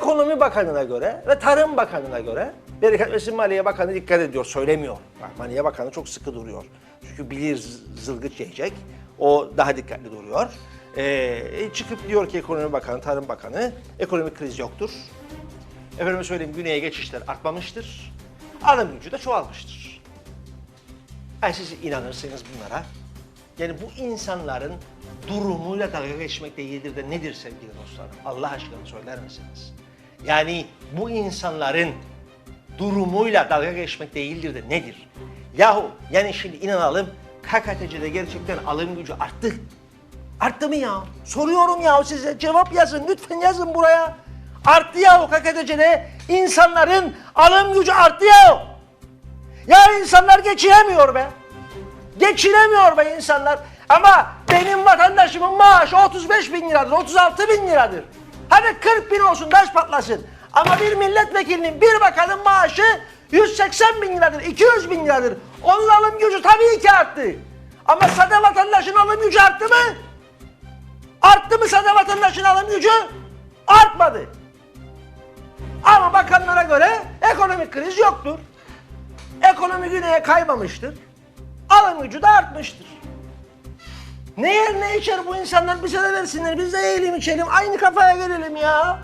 Ekonomi Bakanı'na göre ve Tarım Bakanı'na göre Bereket Versin Maliye Bakanı dikkat ediyor, söylemiyor. Maliye Bakanı çok sıkı duruyor. Çünkü bilir z- zılgıt yiyecek. O daha dikkatli duruyor. Ee, çıkıp diyor ki Ekonomi Bakanı, Tarım Bakanı, ekonomik kriz yoktur. Efendime söyleyeyim güneye geçişler artmamıştır. Alım gücü de çoğalmıştır. Yani siz inanırsınız bunlara. Yani bu insanların durumuyla dalga geçmek değildir de nedir sevgili dostlarım? Allah aşkına söyler misiniz? Yani bu insanların durumuyla dalga geçmek değildir de nedir? Yahu yani şimdi inanalım KKTC'de gerçekten alım gücü arttı. Arttı mı ya? Soruyorum ya size cevap yazın lütfen yazın buraya. Arttı ya o KKTC'de insanların alım gücü arttı ya. Ya insanlar geçinemiyor be. Geçinemiyor be insanlar. Ama benim vatandaşımın maaşı 35 bin liradır, 36 bin liradır. Hadi 40 bin olsun, taş patlasın. Ama bir milletvekilinin, bir bakanın maaşı 180 bin liradır, 200 bin liradır. Onun alım gücü tabii ki arttı. Ama sade vatandaşın alım gücü arttı mı? Arttı mı sade vatandaşın alım gücü? Artmadı. Ama bakanlara göre ekonomik kriz yoktur. Ekonomi güneye kaymamıştır. Alım gücü de artmıştır. Ne yer ne içer bu insanlar bize de versinler. Biz de yiyelim içelim. Aynı kafaya gelelim ya.